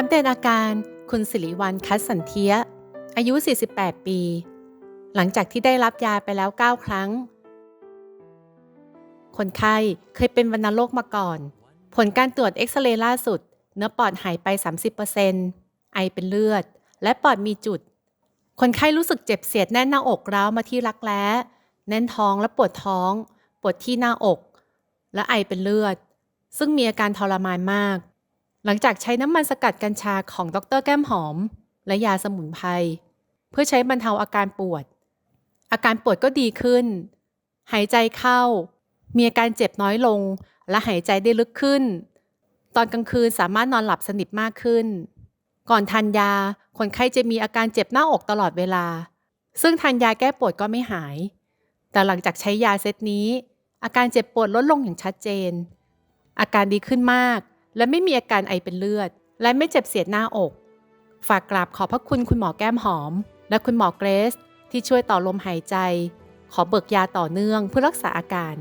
อัปเดตอาการคุณสิริวัลคัสสันเทีย อายุ 48 ปี หลังจากที่ได้รับยาไปแล้ว 9 ครั้ง คนไข้เคยเป็นวัณโรคมาก่อน ผลการตรวจเอ็กซเรย์ล่าสุด เนื้อปอดหายไป 30%ไอเป็นเลือด และปอดมีจุด คนไข้รู้สึกเจ็บเสียดแน่นหน้าอกร้าวมาที่รักแร้แน่นท้องและปวดท้อง ปวดที่หน้าอก และไอเป็นเลือด ซึ่งมีอาการทรมานมาก หลังจากใช้น้ำมันสกัดกัญชาของดรแก้มหอม และยาสมุนไพรเพื่อใช้บรรเทาอาการปวด อาการปวดก็ดีขึ้น หายใจเข้า มีอาการเจ็บน้อยลง และหายใจได้ลึกขึ้น ตอนกลางคืนสามารถนอนหลับสนิทมากขึ้น ก่อนทานยาคนไข้จะมีอาการเจ็บหน้าอกตลอดเวลา ซึ่งทานยาแก้ปวดก็ไม่หาย แต่หลังจากใช้ยาเซตนี้ อาการเจ็บปวดลดลงอย่างชัดเจน อาการดีขึ้นมาก และไม่มีอาการไอเป็นเลือด และไม่เจ็บเสียดหน้าอก ฝากกราบขอบพระคุณคุณหมอแก้มหอม และคุณหมอเกรซที่ช่วยต่อลมหายใจ ขอเบิกยาต่อเนื่องเพื่อรักษาอาการ